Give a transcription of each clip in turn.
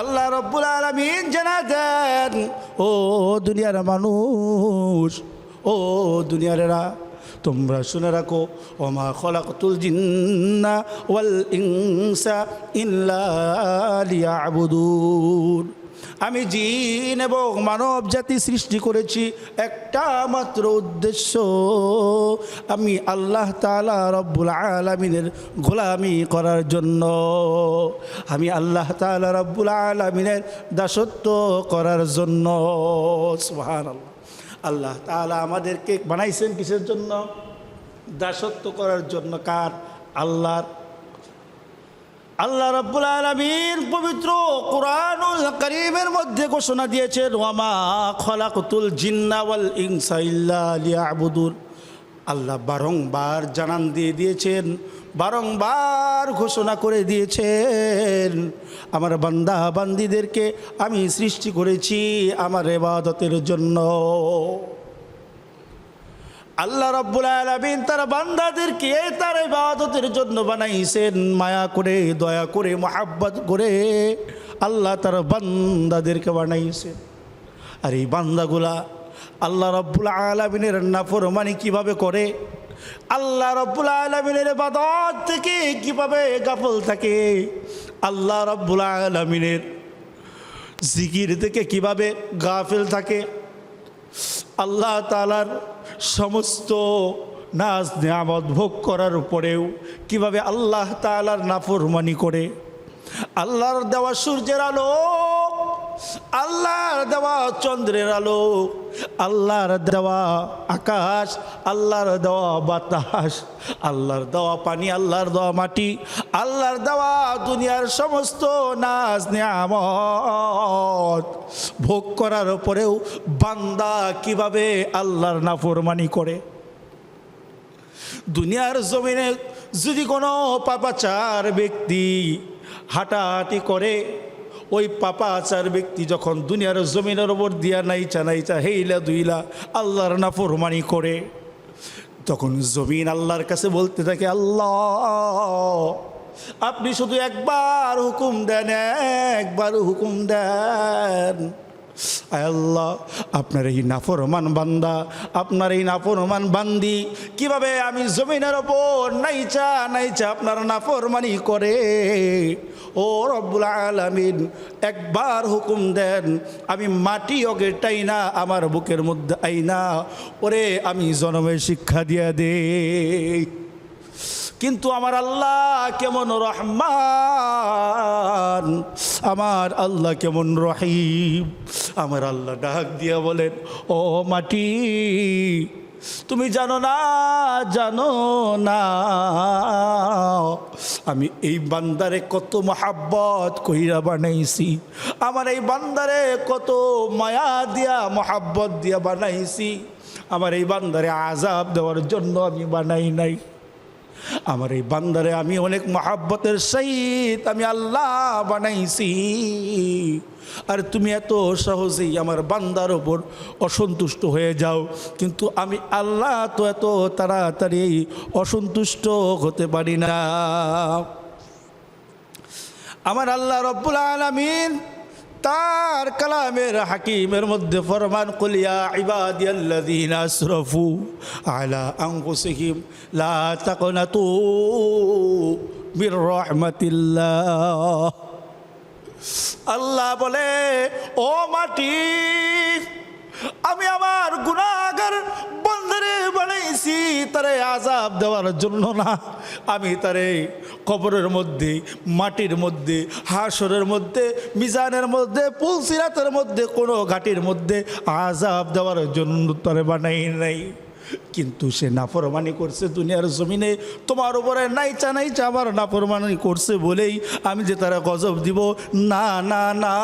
আল্লাহ রব্বুল আলমিন জানা দেন, ও দুনিয়ার মানুষ, ও দুনিয়ারেরা, তোমরা শুনে রাখো, ওমা খলাকতুল জিন্না ওয়াল ইনসা ইল্লা লিয়াবুদুন। আমি জিন এবং মানব জাতি সৃষ্টি করেছি একটা মাত্র উদ্দেশ্য। আমি আল্লাহ তালা রব্বুল আলমিনের গোলামি করার জন্য। আমি আল্লাহ তালা রব্বুল আলমিনের দাসত্ব করার জন্য। সুহান আল্লাহ আল্লাহ তালা আমাদেরকে বানাইছেন কিসের জন্য? দাসত্ব করার জন্য। কার? আল্লাহর আল্লাহ রাব্বুল আলমীর পবিত্র কোরআনুল করিমের মধ্যে ঘোষণা দিয়েছেন, ওয়ামা খলাকতুল জিন্না ওয়াল ইনসা লিয়াবুদুন। আল্লাহ বারংবার জানান দিয়ে দিয়েছেন, বারংবার ঘোষণা করে দিয়েছেন, আমার বান্দা বান্দিদেরকে আমি সৃষ্টি করেছি আমার এবাদতের জন্য। আল্লাহ রাব্বুল আলামিন তার বান্দাদেরকে তার ইবাদতের জন্য বানাইছেন। মায়া করে, দয়া করে, মোহাব্বত করে আল্লাহ তার বান্দাদেরকে বানাইছেন। আর এই বান্দাগুলা আল্লাহ রাব্বুল আলামিনের নাফরমানি কীভাবে করে? আল্লাহ রাব্বুল আলামিনের বাদত থেকে কীভাবে গাফল থাকে? আল্লাহ রাব্বুল আলামিনের জিকির থেকে কীভাবে গাফেল থাকে? আল্লাহ তালার সমস্ত নাচ নিয়ামত ভোগ করার উপরেও কীভাবে আল্লাহ তালার নাফরমানি করে? আল্লাহর দেওয়া সূর্যের আলো আল্লাহর দেওয়া চন্দ্রের আলো, আল্লাহর দেওয়া আকাশ, আল্লাহর দেওয়া বাতাস, আল্লাহর দেওয়া পানি, আল্লাহর দেওয়া মাটি, আল্লাহর দেওয়া দুনিয়ার সমস্ত নাচ নিয়ামত। ভোগ করার পরেও বান্দা কীভাবে আল্লাহর নাফরমানি করে? দুনিয়ার জমিনে যদি কোনো পাপাচার ব্যক্তি হাঁটাহাঁটি করে ওই পাপা আচার ব্যক্তি যখন দুনিয়ার জমিনের ওপর দিয়া নাইচা নাইচা হেইলা দুইলা আল্লাহর নাফরমানি করে, তখন জমিন আল্লাহর কাছে বলতে থাকে, আল্লাহ, আপনি শুধু একবার হুকুম দেন, একবার হুকুম দেন। আল্লাহ, আপনার এই নাফরমান বান্দা, আপনার এই নাফরমান বান্দি, কীভাবে আমি জমিনের ওপর নাইচা নাইচা আপনার নাফরমানি করে? ও রব্বুল আলামিন, একবার হুকুম দেন, আমি মাটি অগেটাই না আমার বুকের মধ্যে আইনা, ওরে আমি জনমের শিক্ষা দিয়া দে। কিন্তু আমার আল্লাহ কেমন রহমান? আমার আল্লাহ কেমন রহিম? আমার আল্লাহ ডাক দিয়া বলেন, ও মাটি, তুমি জানো না জানো না। আমি এই বান্দারে কত মহাব্বত কইরা বানাইছি। আমার এই বান্দারে কত মায়া দিয়া, মহাব্বত দিয়া বানাইছি। আমার এই বান্দারে আজাব দেওয়ার জন্য আমি বানাই নাই। আমার এই বান্দারে আমি অনেক মহাব্বতের সহিত আমি আল্লাহ বানাইছি। আর তুমি এত সহজেই আমার বান্দার ওপর অসন্তুষ্ট হয়ে যাও, কিন্তু আমি আল্লাহ তো এত তাড়াতাড়ি অসন্তুষ্ট হতে পারি না। আমার আল্লাহ রব্বুল আলমিন তার কালামের হাকিমের মধ্যে ফরমান কুলিয়া ইবাদিয়াল্লাযীনা আসরাফু আলা আনফুসিহিম, লা তাকনাতু মির রাহমাতিল্লাহ। আল্লাহ বলে, ও মাটি, আমি আমার আজাব দেওয়ার জন্য না। আমি তার এই কবরের মধ্যে, মাটির মধ্যে, হাসরের মধ্যে, মিজানের মধ্যে, পুলসিরাতের মধ্যে, কোনো ঘাটির মধ্যে আজাব দেওয়ার জন্য তারে বানাই নাই। কিন্তু সে নাফরমানি করছে দুনিয়ার জমিনে। তোমার উপরে নাইচা নাইচা আবার নাফরমানি করছে বলেই আমি যে তারা গজব দিব। না না না,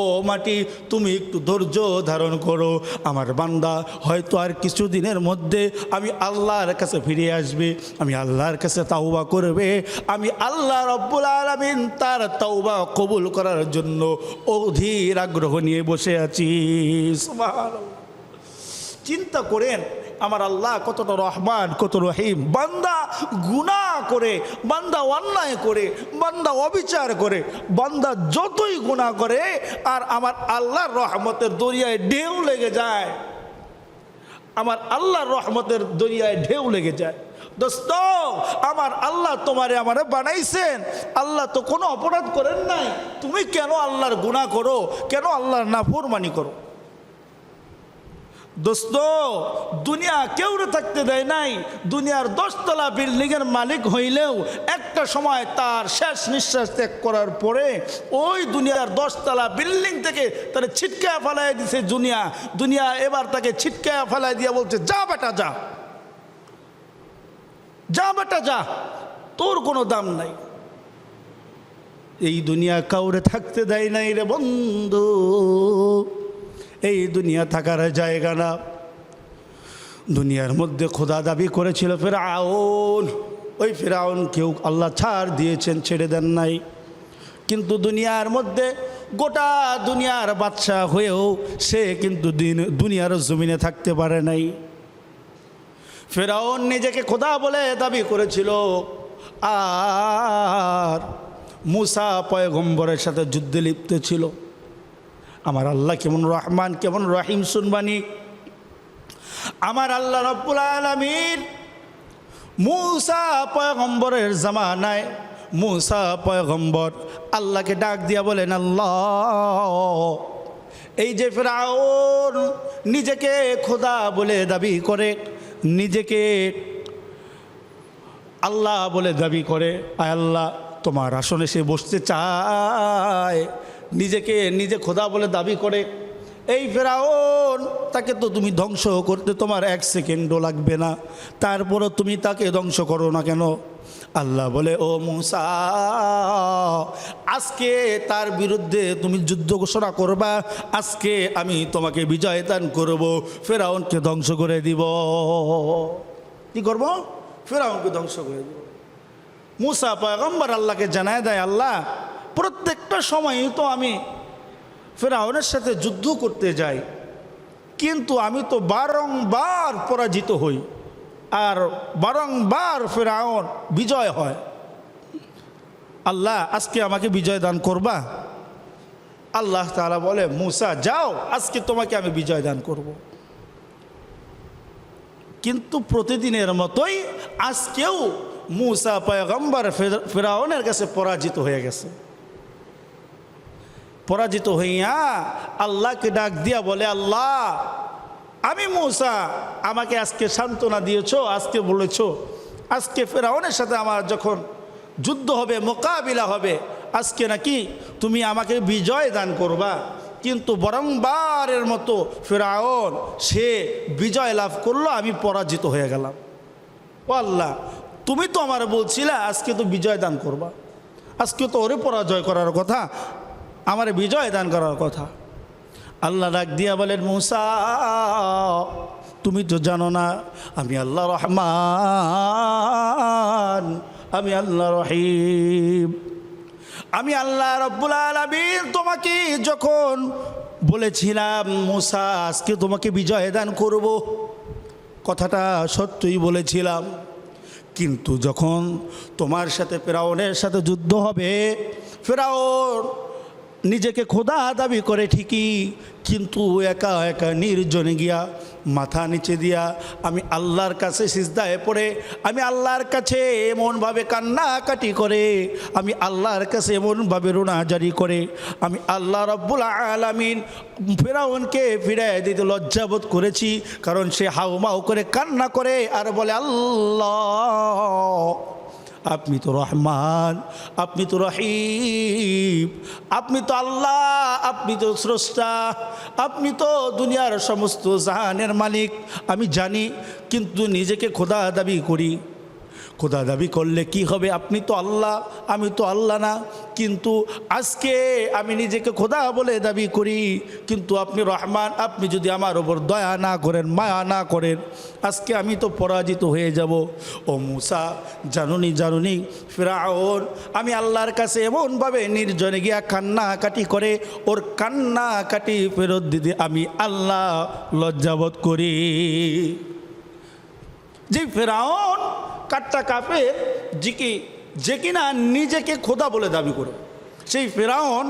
ও মাটি, তুমি একটু ধৈর্য ধারণ করো। আমার বান্দা, হয়তো আর কিছু দিনের মধ্যে আমি আল্লাহর কাছে ফিরে আসবে। আমি আল্লাহর কাছে তাওবা করবে। আমি আল্লাহ রব্বুল আলমিন তার তাওবা কবুল করার জন্য অধীর আগ্রহ নিয়ে বসে আছি। সুবহানাল্লাহ। চিন্তা করেন, আমার আল্লাহ কতটা রহমান, কত রহিম। বান্দা গুনাহ করে, বান্দা অন্যায় করে, বান্দা অবিচার করে, বান্দা যতই গুনাহ করে, আর আমার আল্লাহর রহমতের দরিয়ায় ঢেউ লেগে যায়। আমার আল্লাহর রহমতের দরিয়ায় ঢেউ লেগে যায়। দোস্ত, আমার আল্লাহ তোমারে আমারে বানাইছেন। আল্লাহ তো কোনো অপরাধ করেন নাই। তুমি কেন আল্লাহর গুনাহ করো? কেন আল্লাহর না নাফরমানি করো? দোস্ত, দুনিয়া কেউ থাকতে দেয় নাই। দুনিয়ার দশতলা বিল্ডিংয়ের মালিক হইলেও একটা সময় তার শেষ নিঃশ্বাস ত্যাগ করার পরে ওই দুনিয়ার দশতলা বিল্ডিং থেকে তারা ছিটকায় ফেলাই দিছে দুনিয়া। দুনিয়া এবার তাকে ছিটকায় ফেলাই দিয়া বলছে, যা বেটা, যা। যা বেটা, যা। তোর কোনো দাম নাই। এই দুনিয়া কাউরে থাকতে দেয় নাই রে বন্ধু। এই দুনিয়া থাকার জায়গা না। দুনিয়ার মধ্যে খোদা দাবি করেছিল ফের ফেরাউন। ওই ফেরাউন কেউ আল্লাহ ছাড় দিয়েছেন, ছেড়ে দেন নাই। কিন্তু দুনিয়ার মধ্যে গোটা দুনিয়ার বাদশা হয়েও সে কিন্তু দিন, দুনিয়ার জমিনে থাকতে পারে নাই। ফেরাউন নিজেকে খোদা বলে দাবি করেছিল। আর মুসা পয়গম্বরের সাথে যুদ্ধে লিপ্ত ছিল। আমার আল্লাহ কেমন রহমান, কেমন রহিম শুনবানি? আমার আল্লাহ রব্বুল আলমিন মুসা পয়গম্বরের জামানায়, মুসা পয়গম্বর আল্লাহকে ডাক দিয়া বলেন, আল্লাহ, এই যে ফেরাউন নিজেকে খোদা বলে দাবি করে, নিজেকে আল্লাহ বলে দাবি করে, আয় আল্লাহ, তোমার আসনে সে বসতে চায়। নিজেকে নিজে খোদা বলে দাবি করে। এই ফেরাউন, তাকে তো তুমি ধ্বংস করতে তোমার এক সেকেন্ডও লাগবে না। তারপরও তুমি তাকে ধ্বংস করো না কেন? আল্লাহ বলে, ও মুসা, আজকে তার বিরুদ্ধে তুমি যুদ্ধ ঘোষণা করবা। আজকে আমি তোমাকে বিজয় দান করব, ফেরাউনকে ধ্বংস করে দিব। কি করব? ফেরাউনকে ধ্বংস করে দিব। মুসা পয়গম্বর আল্লাহকে জানায় দেয়, আল্লাহ প্রত্যেকটা সময়ই তো আমি ফেরাউনের সাথে যুদ্ধ করতে যাই, কিন্তু আমি তো বারংবার পরাজিত হই আর বারংবার ফেরাউন বিজয় হয়। আল্লাহ, আজকে আমাকে বিজয় দান করবা? আল্লাহ তাআলা বলে, মুসা, যাও, আজকে তোমাকে আমি বিজয় দান করব। কিন্তু প্রতিদিনের মতোই আজকেও মুসা পয়গম্বর ফের- ফেরাউনের কাছে পরাজিত হয়ে গেছে। পরাজিত হইয়া আল্লাহকে ডাক দিয়া বলে, আল্লাহ, আমি মৌসা, আমাকে আজকে সান্ত্বনা দিয়েছ, আজকে বলেছ, আজকে ফেরাউনের সাথে আমার যখন যুদ্ধ হবে, মোকাবিলা হবে, আজকে নাকি তুমি আমাকে বিজয় দান করবা? কিন্তু বরংবারের মতো ফেরাউন, সে বিজয় লাভ করল, আমি পরাজিত হয়ে গেলাম। ও আল্লাহ, তুমি তো আমার বলছিলে, আজকে তো বিজয় দান করবা। আজকে তো ওরে পরাজয় করার কথা। আমার বিজয় দান করার কথা। আল্লাহ ডাক দিয়া বলেন, মুসা, তুমি তো জানো না, আমি আল্লাহ রহমান, আমি আল্লাহ রহিম। আমি আল্লাহ রব্বুল আলমিন তোমাকে যখন বলেছিলাম, মুসা, আজকে তোমাকে বিজয় দান করব, কথাটা সত্যই বলেছিলাম। কিন্তু যখন তোমার সাথে ফেরাউনের সাথে যুদ্ধ হবে, ফেরাউন নিজেকে খোদা দাবি করে ঠিকই, কিন্তু একা একা নির্জনে গিয়া মাথা নিচে দিয়া আমি আল্লাহর কাছে সিজদায় পড়ে, আমি আল্লাহর কাছে এমনভাবে কান্নাকাটি করে, আমি আল্লাহর কাছে এমনভাবে রোনাজারি করে, আমি আল্লাহ রব্বুল আলামিন ফেরাউনকে ফিরাই দিতে লজ্জাবোধ করেছি, কারণ সে হাউমাউ করে কান্না করে আর বলে, আল্লাহ। আপনি তো রহমান, আপনি তো রহিম, আপনি তো আল্লাহ, আপনি তো স্রষ্টা, আপনি তো দুনিয়ার সমস্ত জাহানের মালিক। আমি জানি, কিন্তু নিজেকে খোদা দাবি করি। খোদা দাবি করলে কি হবে? আপনি তো আল্লাহ, আমি তো আল্লাহ না। কিন্তু আজকে আমি নিজেকে খোদা বলে দাবি করি। কিন্তু আপনি রহমান, আপনি যদি আমার ওপর দয়া না করেন, মায়া না করেন, আজকে আমি তো পরাজিত হয়ে যাব। ও মুসা, জানুনি জানুনি, ফেরাউন, আমি আল্লাহর কাছে এমনভাবে নির্জনে গিয়া কান্নাকাটি করে, ওর কান্নাকাটি ফেরত দিতে আমি আল্লাহ লজ্জাবোধ করি। যে ফেরাউন কাট্টা কাপে, যে কি, যে কিনা নিজেকে খোদা বলে দাবি করে। সেই ফেরাউন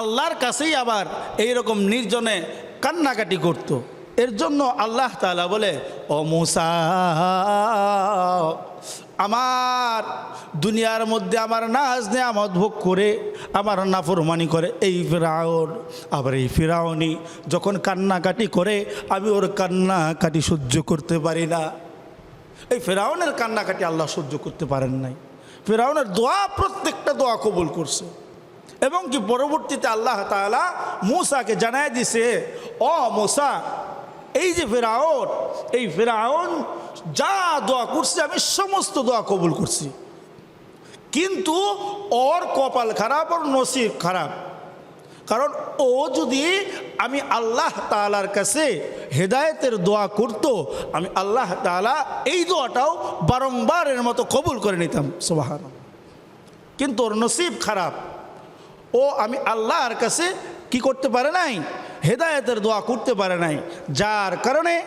আল্লাহর কাছেই আবার এই রকম নির্জনে কান্নাকাটি করত। এর জন্য আল্লাহ তালা বলে, ও মুসা আমার দুনিয়ার মধ্যে আমার নাজ নেয়ামত ভোগ করে, আমার নাফরমানি করে, এই ফেরাউন, আবার এই ফেরাউনি যখন কান্নাকাটি করে, আমি ওর কান্নাকাটি সহ্য করতে পারি না। এই ফেরাউনের কান্নাকাটি আল্লাহ সহ্য করতে পারেন নাই। ফেরাউনের দোয়া, প্রত্যেকটা দোয়া কবুল করছে। এবং কি পরবর্তীতে আল্লাহ তালা মূসাকে জানায় দিছে অ মূসা, এই যে ফেরাউন, এই ফেরাউন যা দোয়া করছি, আমি সমস্ত দোয়া কবুল করছি। কিন্তু ওর কপাল খারাপ, ওর নসিব খারাপ। কারণ ও যদি আমি আল্লাহ তালার কাছে হেদায়েতের দোয়া করত, আমি আল্লাহ তালা এই দোয়াটাও বারংবারের মতো কবুল করে নিতাম সোবাহান কিন্তু ওর নসিব খারাপ। ও আমি আল্লাহর কাছে কি করতে পারে নাই? হেদায়েতের দোয়া করতে পারে নাই। যার কারণে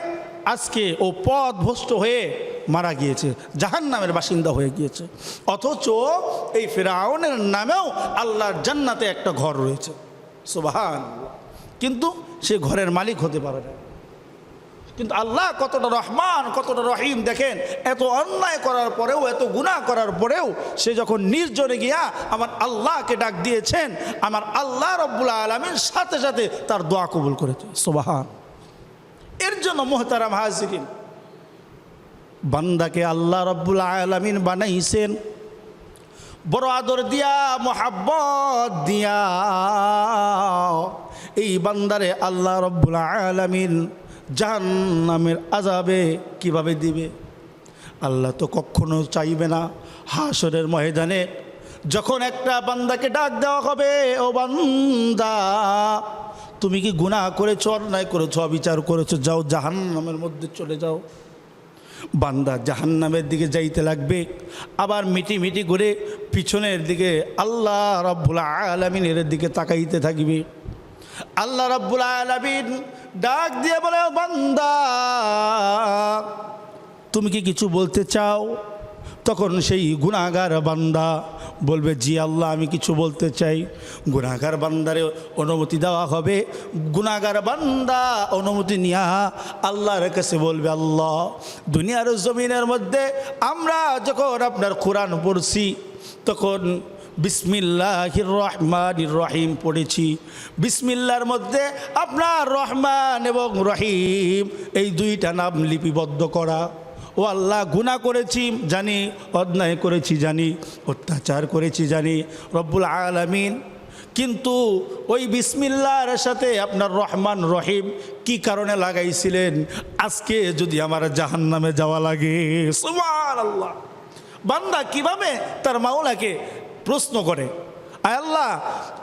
আজকে ও পথ ভ্রষ্ট হয়ে মারা গিয়েছে জাহান নামের বাসিন্দা হয়ে গিয়েছে। অথচ এই ফেরাউনের নামেও আল্লাহর জান্নাতে একটা ঘর রয়েছে। সুবাহান কিন্তু সে ঘরের মালিক হতে পারে না। কিন্তু আল্লাহ কতটা রহমান, কতটা রহিম দেখেন, এত অন্যায় করার পরেও, এত গুনাহ করার পরেও সে যখন নির্জনে গিয়া আমার আল্লাহকে ডাক দিয়েছেন, আমার আল্লাহ রব্বুল আলমীর সাথে সাথে তার দোয়া কবুল করেছে। সোবাহান। এর জন্য মোহতারাম হাজিরিন। বান্দাকে আল্লাহ রব্বুল আলমিন বানাইছেন। বড় আদর দিয়া, মোহাব্বত দিয়া। এই বান্দারে আল্লাহ রব্বুল আলমিন জাহান্নামের আজাবে কীভাবে দিবে? আল্লাহ তো কখনো চাইবে না হাসরের ময়দানে। যখন একটা বান্দাকে ডাক দেওয়া হবে, ও বান্দা তুমি কি গুনাহ করেছ, অন্যায় করেছ, অবিচার করেছ? যাও জাহান্নামের মধ্যে চলে যাও। বান্দা জাহান্নামের দিকে যাইতে লাগবে, আবার মিটি মিটি করে পিছনের দিকে আল্লাহ রব্বুল আলমিনের দিকে তাকাইতে থাকবে। আল্লাহ রব্বুল আলমিন ডাক দিয়ে বলে বান্দা, তুমি কি কিছু বলতে চাও? তখন সেই গুণাগার বান্দা বলবে, জি আল্লাহ, আমি কিছু বলতে চাই। গুণাগার বান্দারে অনুমতি দেওয়া হবে। গুণাগার বান্দা অনুমতি নিয়া আল্লাহর কাছে বলবে, আল্লাহ, দুনিয়ার জমিনের মধ্যে আমরা যখন আপনার কোরআন পড়ছি, তখন বিসমিল্লাহির রহমান রহিম পড়েছি। বিসমিল্লার মধ্যে আপনার রহমান এবং রহিম, এই দুইটা নাম লিপিবদ্ধ করা। ও আল্লাহ গুণা করেছি জানি, অন্যায় করেছি জানি, অত্যাচার করেছি জানি, রব্বুল আলামিন। কিন্তু ওই বিসমিল্লার সাথে আপনার রহমান রহিম কি কারণে লাগাইছিলেন? আজকে যদি আমার জাহান্নামে যাওয়া লাগে সুবহান আল্লাহ বান্দা কীভাবে তার মাওলাকে প্রশ্ন করে? আল্লাহ,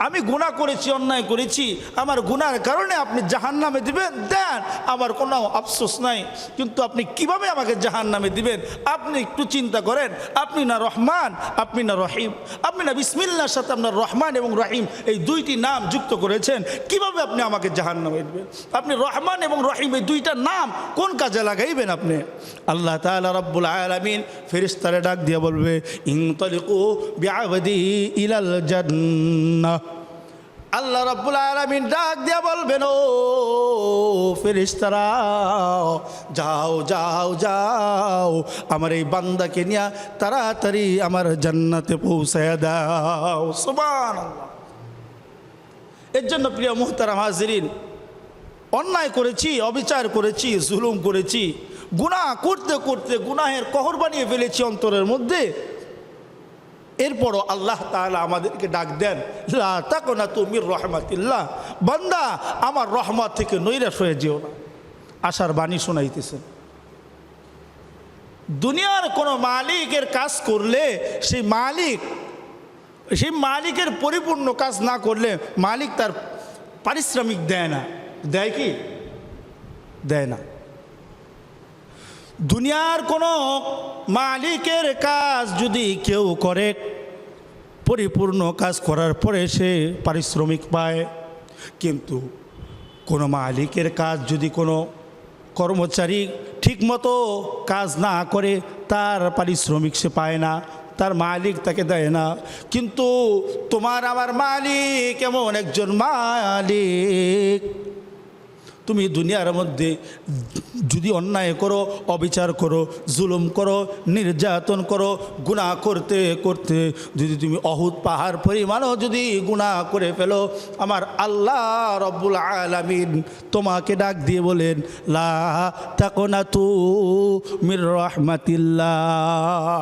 আমি গুনাহ করেছি, অন্যায় করেছি, আমার গুনার কারণে আপনি জাহান নামে দিবেন, দেন আমার কোনো আফসোস নাই। কিন্তু আপনি কীভাবে আমাকে জাহান নামে দিবেন? আপনি একটু চিন্তা করেন, আপনি না রহমান, আপনি না রহিম। আপনি না বিসমিল্লার সাথে আপনার রহমান এবং রহিম এই দুইটি নাম যুক্ত করেছেন, কীভাবে আপনি আমাকে জাহান নামে দিবেন? আপনি রহমান এবং রহিম এই দুইটা নাম কোন কাজে লাগাইবেন আপনি? আল্লাহ তাআলা রব্বুল আলামিন ফেরেশতারে ডাক দিয়ে বলবে, ইনতালিকু বিআবদি ইলাল জান্নাহ। আল্লাহ রাব্বুল আলামিন ডাক দিয়া বলবেন, ও ফেরেশতারা, যাও যাও যাও, আমার এই বান্দাকে নিয়ে তাড়াতাড়ি আমার জান্নাতে পৌঁছায় দাও। সুবহানাল্লাহ। এর জন্য প্রিয় মুহতারাম হাজরিন, অন্যায় করেছি, অবিচার করেছি, জুলুম করেছি, গুনাহ করতে করতে গুনাহের কহর বানিয়ে ফেলেছি অন্তরের মধ্যে। এরপরও আল্লাহ তাআলা আমাদেরকে ডাক দেন, লা তাকুনা তুমি রহমাতিল্লাহ। বান্দা, আমার রহমত থেকে নৈরাশ হয়ে যেও না। আশার বাণী শোনাইতেছেন দুনিয়ার কোনো মালিকের কাজ করলে, সেই মালিক, সেই মালিকের পরিপূর্ণ কাজ না করলে মালিক তার পারিশ্রমিক দেয় না। দেয় কি? দেয় না। দুনিয়ার কোনো মালিকের কাজ যদি কেউ করে পরিপূর্ণ কাজ করার পরে সে পারিশ্রমিক পায়। কিন্তু কোনো মালিকের কাজ যদি কোনো কর্মচারী ঠিকমতো কাজ না করে, তার পারিশ্রমিক সে পায় না, তার মালিক তাকে দেয় না। কিন্তু তোমার আমার মালিক এমন একজন মালিক। তুমি দুনিয়ার মধ্যে যদি অন্যায় করো, অবিচার করো, জুলুম করো, নির্যাতন করো, গুনাহ করতে করতে, যদি তুমি অহুত পাহাড় পরিমাণও যদি গুনাহ করে ফেলো, আমার আল্লাহ রব্বুল আলামিন তোমাকে ডাক দিয়ে বলেন, লা থাকো না তু মির রহমাতিল্লাহ।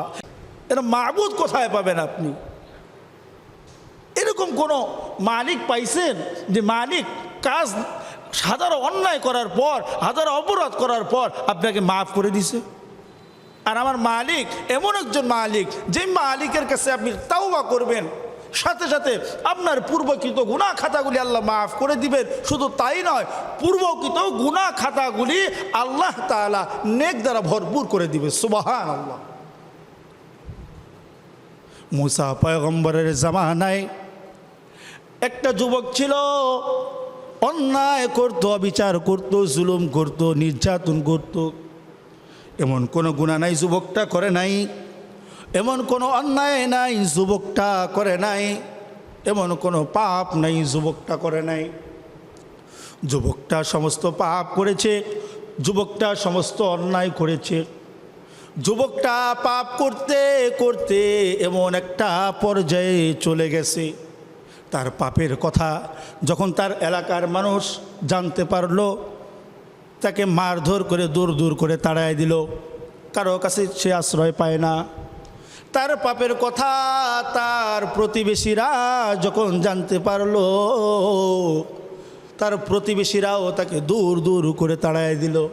এটা মাহবুদ কোথায় পাবেন আপনি? এরকম কোনো মালিক পাইছেন যে মালিক কাজ হাজারো অন্যায় করার পর, হাজারো অপরাধ করার পর আপনাকে মাফ করে দিছে। আর আমার মালিক, এমন একজন মালিক, যে মালিকের কাছে আপনি তাওবা করবেন, সাথে সাথে আপনার পূর্বকৃত গুণা খাতাগুলি আল্লাহ মাফ করে দিবেন। শুধু তাই নয়, পূর্বকৃত গুণা খাতাগুলি আল্লাহ তাআলা নেক দ্বারা ভরপুর করে দিবে। সুবাহান আল্লাহ মুসা পয়গম্বরের জামানায় একটা যুবক ছিল অন্যায় করতো, অবিচার করতো, জুলুম করতো, নির্যাতন করতো। এমন কোনো গুণা নাই, যুবকটা করে নাই। এমন কোনো অন্যায় নাই, যুবকটা করে নাই। এমন কোনো পাপ নাই, যুবকটা করে নাই। যুবকটা সমস্ত পাপ করেছে, যুবকটা সমস্ত অন্যায় করেছে। যুবকটা পাপ করতে করতে এমন একটা পর্যায়ে চলে গেছে। তার পাপের কথা। যখন তার এলাকার মানুষ জানতে পারল, তাকে মারধর করে দূর দূর করে তাড়ায় দিল। কারও কাছে সে আশ্রয় পায় না। তার পাপের কথা তার প্রতিবেশীরা যখন জানতে পারল, তার প্রতিবেশীরাও তাকে দূর দূর করে তাড়ায় দিল।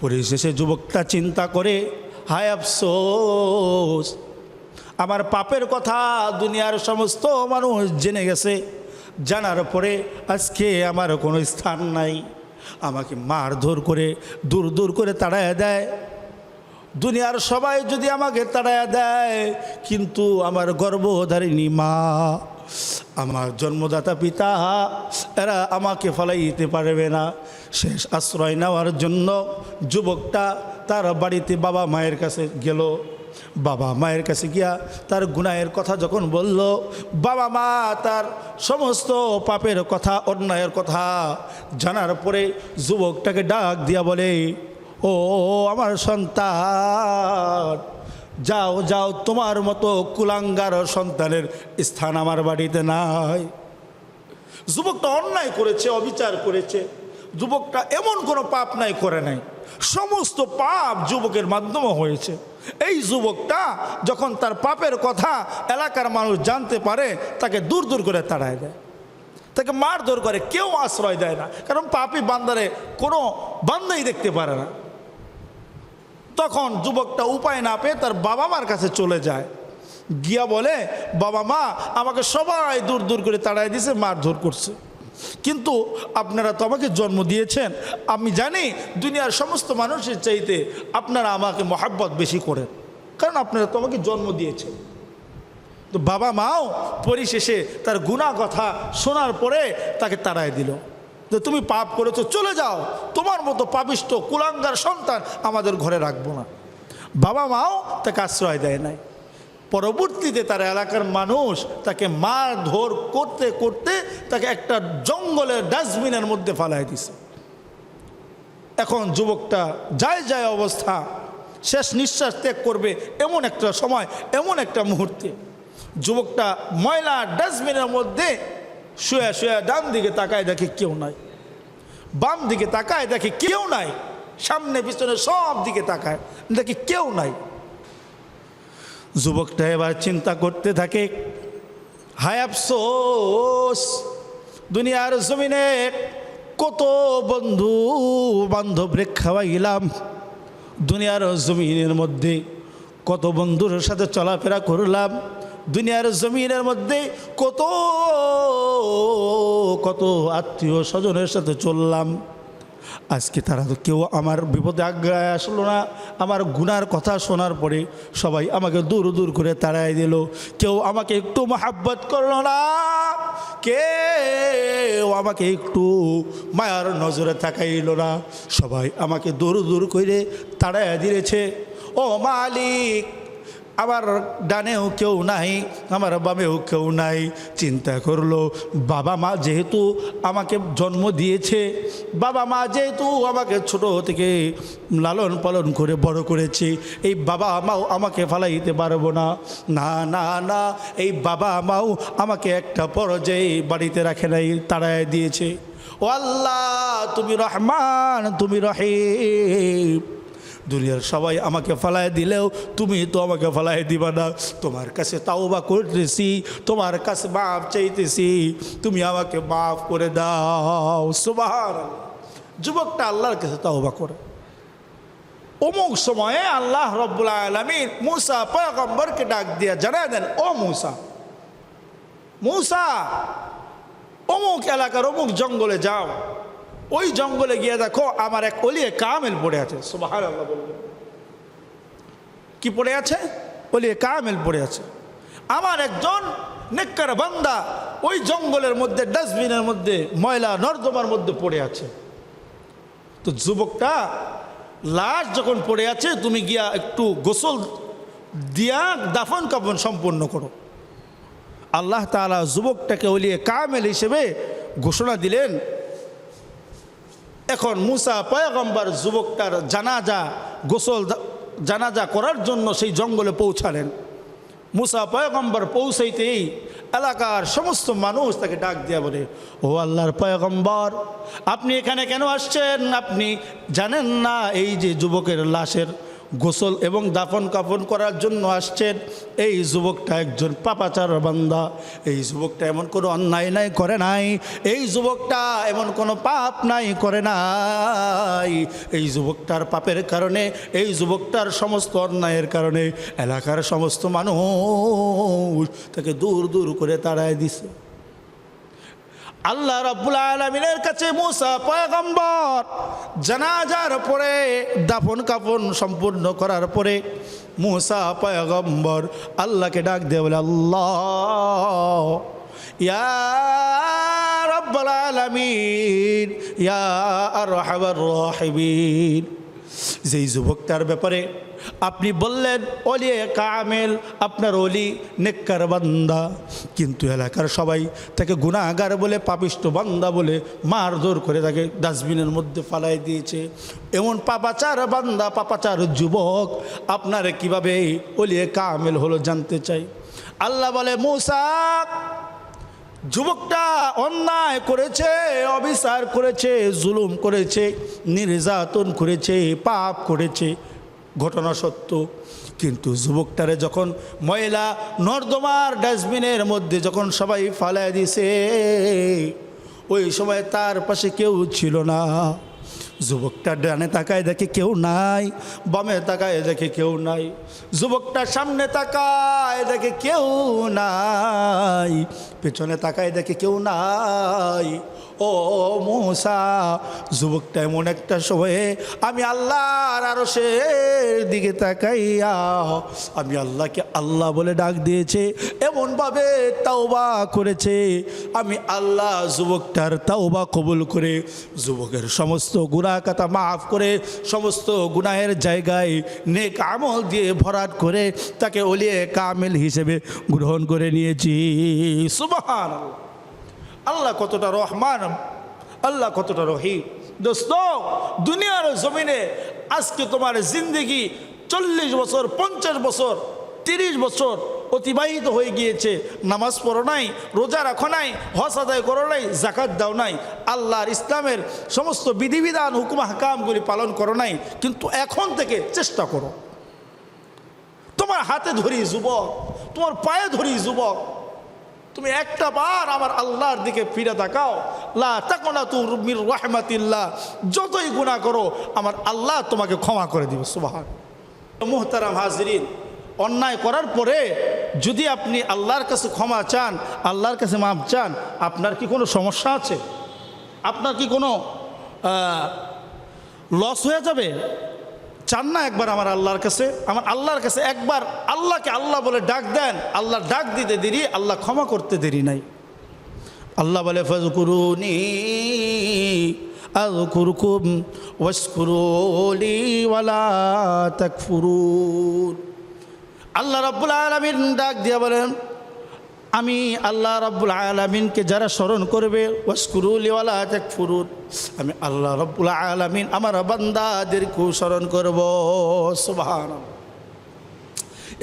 পরিশেষে যুবকটা চিন্তা করে, হায় আফসোস আমার পাপের কথা দুনিয়ার সমস্ত মানুষ জেনে গেছে। জানার পরে আজকে আমার কোনো স্থান নাই। আমাকে মারধর করে, দূর দূর করে তাড়ায় দেয়। দুনিয়ার সবাই যদি আমাকে তাড়ায় দেয়, কিন্তু আমার গর্ভধারিণী মা, আমার জন্মদাতা পিতা, এরা আমাকে ফলাইতে পারবে না। শেষ আশ্রয় নেওয়ার জন্য যুবকটা তার বাড়িতে বাবা মায়ের কাছে গেল। বাবা মায়ের কাছে গিয়া তার গুনাহের কথা যখন বলল, বাবা মা তার সমস্ত পাপের কথা, অন্যায়ের কথা জানার পরে যুবকটাকে ডাক দিয়া বলে, ও, আমার সন্তান, যাও যাও, তোমার মতো কুলাঙ্গার সন্তানের স্থান আমার বাড়িতে নাই। যুবকটা অন্যায় করেছে, অবিচার করেছে। যুবকটা এমন কোনো পাপ নাই, করে নাই। সমস্ত পাপ যুবকের মাধ্যমে হয়েছে। এই যুবকটা যখন তার পাপের কথা এলাকার মানুষ জানতে পারে, তাকে দূর দূর করে তাড়ায় দেয়। তাকে মার মারধর করে, কেউ আশ্রয় দেয় না। কারণ পাপি বান্দারে কোনো বান্দাই দেখতে পারে না। তখন যুবকটা উপায় না পেয়ে তার বাবা মার কাছে চলে যায়। গিয়া বলে বাবা মা আমাকে সবাই দূর দূর করে তাড়াই দিয়েছে মারধর করছে। কিন্তু আপনারা তো আমাকে জন্ম দিয়েছেন। আমি জানি দুনিয়ার সমস্ত মানুষের চাইতে আপনারা আমাকে মহাব্বত বেশি করেন। কারণ আপনারা তো আমাকে জন্ম দিয়েছেন। তো বাবা মাও পরিশেষে তার গুণা কথা শোনার পরে তাকে তাড়ায় দিল। যে তুমি পাপ করেছ, চলে যাও। তোমার মতো পাপিষ্ট, কুলাঙ্গার সন্তান আমাদের ঘরে রাখব না। বাবা মাও তাকে আশ্রয় দেয় নাই। পরবর্তীতে তার এলাকার মানুষ তাকে মার ধর করতে করতে তাকে একটা জঙ্গলের ডাস্টবিনের মধ্যে ফালাই দিছে। এখন যুবকটা যায় যায় অবস্থা। শেষ নিঃশ্বাস ত্যাগ করবে এমন একটা সময়, এমন একটা মুহূর্তে। যুবকটা ময়লা ডাস্টবিনের মধ্যে শুয়ে শুয়ে ডান দিকে তাকায় দেখে কেউ নাই। বাম দিকে তাকায় দেখে কেউ নাই। সামনে, পিছনে সব দিকে তাকায় দেখে কেউ নাই। যুবকটা এবার চিন্তা করতে থাকে, হায় আফসোস, দুনিয়ার জমিনে কত বন্ধু বান্ধব খাওয়াইলাম, দুনিয়ার জমিনের মধ্যে কত বন্ধুর সাথে চলাফেরা করলাম, দুনিয়ার জমিনের মধ্যে কত কত আত্মীয় স্বজনের সাথে চললাম। আজকে তারা তো কেউ আমার বিপদে আগ্রায় আসলো না। আমার গুনার কথা শোনার পরে সবাই আমাকে দূর দূর করে তাড়াই দিল। কেউ আমাকে একটু মহাব্বত করল না। কে আমাকে একটু মায়ার নজরে তাকাইল না। সবাই আমাকে দূর দূর করে তাড়াইয়া দিয়েছে ও মালিক আমার ডানেও কেউ নাই, আমার বামেও কেউ নাই। চিন্তা করল, বাবা মা যেহেতু আমাকে জন্ম দিয়েছে, বাবা মা যেহেতু আমাকে ছোট থেকে লালন পালন করে বড় করেছে, এই বাবা মাও আমাকে ফালাইতে পারব না। না না না, এই বাবা মাও আমাকে একটা পর্যায়ে বাড়িতে রাখে নাই, তাড়ায় দিয়েছে। ও আল্লাহ, তুমি রহমান, তুমি রহিম। দুনিয়ার সবাই আমাকে ফালায় দিলেও তুমি তো আমাকে ফালায় দিবা না। তোমার কাছে তাও বা করতেছি, তোমার কাছে মাফ চাইতেছি, তুমি আমাকে মাফ করে দাও। সুবাহান যুবকটা আল্লাহর কাছে তাওবা করে। অমুক সময়ে আল্লাহ রব্বুল আলমী মুসা পয়গম্বরকে ডাক দিয়া জানা দেন, ও মুসা মুসা, অমুক এলাকার অমুক জঙ্গলে যাও। ওই জঙ্গলে গিয়ে দেখো আমার এক অলিয়ে কামেল পড়ে আছে। সুবাহার কি পড়ে আছে? অলিয়ে কামেল পড়ে আছে। আমার একজন নেককার বান্দা ওই জঙ্গলের মধ্যে, ডাস্টবিনের মধ্যে, ময়লা, নর্দমার মধ্যে পড়ে আছে। তো যুবকটা লাশ যখন পড়ে আছে, তুমি গিয়া একটু গোসল দিয়া দাফন কাফন সম্পন্ন করো। আল্লাহ তাআলা যুবকটাকে ওলিয়ে কামেল হিসেবে ঘোষণা দিলেন এখন মুসা পয়গম্বর যুবকটার জানাজা গোসল জানাজা করার জন্য সেই জঙ্গলে পৌঁছালেন। মুসা পয়গম্বর পৌঁছাইতেই এলাকার সমস্ত মানুষ তাকে ডাক দেওয়া বলে, ও আল্লাহর পয়গম্বর, আপনি এখানে কেন আসছেন? আপনি জানেন না এই যে যুবকের লাশের গোসল এবং দাফন কাফন করার জন্য আসছেন। এই যুবকটা একজন পাপাচার বান্দা। এই যুবকটা এমন কোনো অন্যায় নাই, করে নাই। এই যুবকটা এমন কোনো পাপ নাই, করে নাই। এই যুবকটার পাপের কারণে, এই যুবকটার সমস্ত অন্যায়ের কারণে এলাকার সমস্ত মানুষ তাকে দূর দূর করে তাড়ায় দিছে। আল্লাহ রাব্বুল আলমিনের কাছে মুসা পয়গম্বর, জানাজার পরে, দাফন কাফন সম্পূর্ণ করার পরে মুসা পয়গম্বর আল্লাহকে ডাক দিয়ে বলে, আল্লাহ, ইয়া রব্বুল আলামিন, ইয়া আরহামার রাহিমিন। যেই যুবকটার ব্যাপারে আপনি বললেন, অলি কামেল, আপনার অলি নেককার বান্দা। কিন্তু এলাকার সবাই তাকে গুণাগার বলে, পাপিষ্ট বান্দা বলে, মারধর করে তাকে ডাস্টবিনের মধ্যে ফালাই দিয়েছে। এমন পাপাচার বান্দা, পাপাচার যুবক, আপনার কীভাবে অলিয়ে কামেল হলো জানতে চাই? আল্লাহ বলে মৌসাক যুবকটা অন্যায় করেছে, অবিচার করেছে, জুলুম করেছে, নির্যাতন করেছে, পাপ করেছে, ঘটনা সত্য। কিন্তু যুবকটারে যখন ময়লা নর্দমার ডাস্টবিনের মধ্যে যখন সবাই ফালায় দিছে, ওই সময় তার পাশে কেউ ছিল না। যুবকটা ডানে তাকায় দেখে কেউ নাই, বামে তাকায় দেখে কেউ নাই। যুবকটা সামনে তাকায় দেখে কেউ নাই। পেছনে তাকায় দেখে কেউ নাই। ও মূসা, যুবকটা এমন একটা সময়ে আমি আল্লাহর আরও দিকে তাকাইয়া, আমি আল্লাহকে আল্লাহ বলে ডাক দিয়েছে, এমনভাবে তাওবা করেছে। আমি আল্লাহ যুবকটার তাওবা কবুল করে যুবকের সমস্ত গুনাহ কথা মাফ করে সমস্ত গুনাহের জায়গায় নেক আমল দিয়ে ভরাট করে তাকে ওলিয়ে কামেল হিসেবে গ্রহণ করে নিয়েছি। সুবহান আল্লাহ কতটা রহমান, আল্লাহ কতটা রহিম। দোস্ত, দুনিয়ার জমিনে আজকে তোমার জিন্দগি চল্লিশ বছর, পঞ্চাশ বছর, তিরিশ বছর অতিবাহিত হয়ে গিয়েছে। নামাজ পড়ো নাই, রোজা রাখো নাই হস আদায় করো নাই জাকাত দাও নাই। আল্লাহর ইসলামের সমস্ত বিধিবিধান, হুকুম, হাকামগুলি পালন করো নাই, কিন্তু এখন থেকে চেষ্টা করো। তোমার হাতে ধরি যুবক, তোমার পায়ে ধরি যুবক তুমি একটা বার আমার আল্লাহর দিকে ফিরে তাকাও। লা তাকনা তু রহমাতিল্লাহ। যতই গুনাহ করো, আমার আল্লাহ তোমাকে ক্ষমা করে দিবে, সুবাহান। মুহতারাম হাজরিন, অন্যায় করার পরে যদি আপনি আল্লাহর কাছে ক্ষমা চান, আল্লাহর কাছে মাপ চান, আপনার কি কোনো সমস্যা আছে? আপনার কি কোনো লস হয়ে যাবে? চান না একবার আমার আল্লাহর কাছে? আমার আল্লাহর কাছে একবার আল্লাহকে আল্লাহ বলে ডাক দেন। আল্লাহ ডাক দিতে দেরি, আল্লাহ ক্ষমা করতে দেরি নাই। আল্লাহ বলে, ফজকুরুনি, আযকুরকুম তাকফুরুন। আল্লাহ রাব্বুল আলামিন ডাক দিয়ে বলেন আমি আল্লাহ রাব্বুল আলামিনকে যারা স্মরণ করবে আমি আল্লাহ রাব্বুল আলামিন আমার বান্দাদের বান্দাদেরকেও স্মরণ করব। সুবহানাল্লাহ।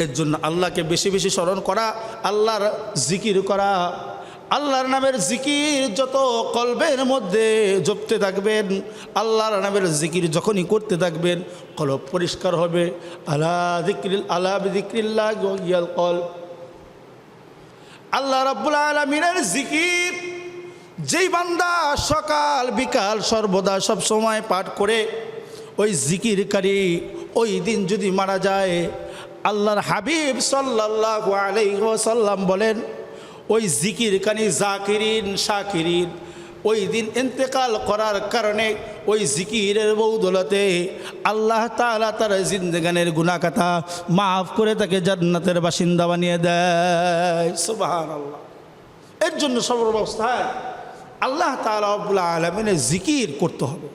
এর জন্য আল্লাহকে বেশি বেশি স্মরণ করা, আল্লাহর জিকির করা, আল্লাহর নামের জিকির যত কলবের মধ্যে জপতে থাকবেন, আল্লাহর নামের জিকির যখনই করতে থাকবেন, কলব পরিষ্কার হবে। আল্লাহ আল্লাহ কল আল্লাহ রব্বুল আলমিনের জিকির। যেই বান্দা সকাল বিকাল সর্বদা সব সময় পাঠ করে, ওই জিকিরকারী ওই দিন যদি মারা যায়, আল্লাহর হাবিব সাল্লাহ আলাইসাল্লাম বলেন, ওই জিকির কানি জাকিরিন, শাকিরিন ওই দিন ইন্তেকাল করার কারণে ওই জিকিরের বৌদলতে আল্লাহ তালা তার জিন্দগানের গুনাকাথা মাফ করে তাকে জান্নাতের বাসিন্দা বানিয়ে দেয়। সুবাহান আল্লাহ এর জন্য সর্বাবস্থায় আল্লাহ তালা আবুল্লাহ আলমিনের জিকির করতে হবে।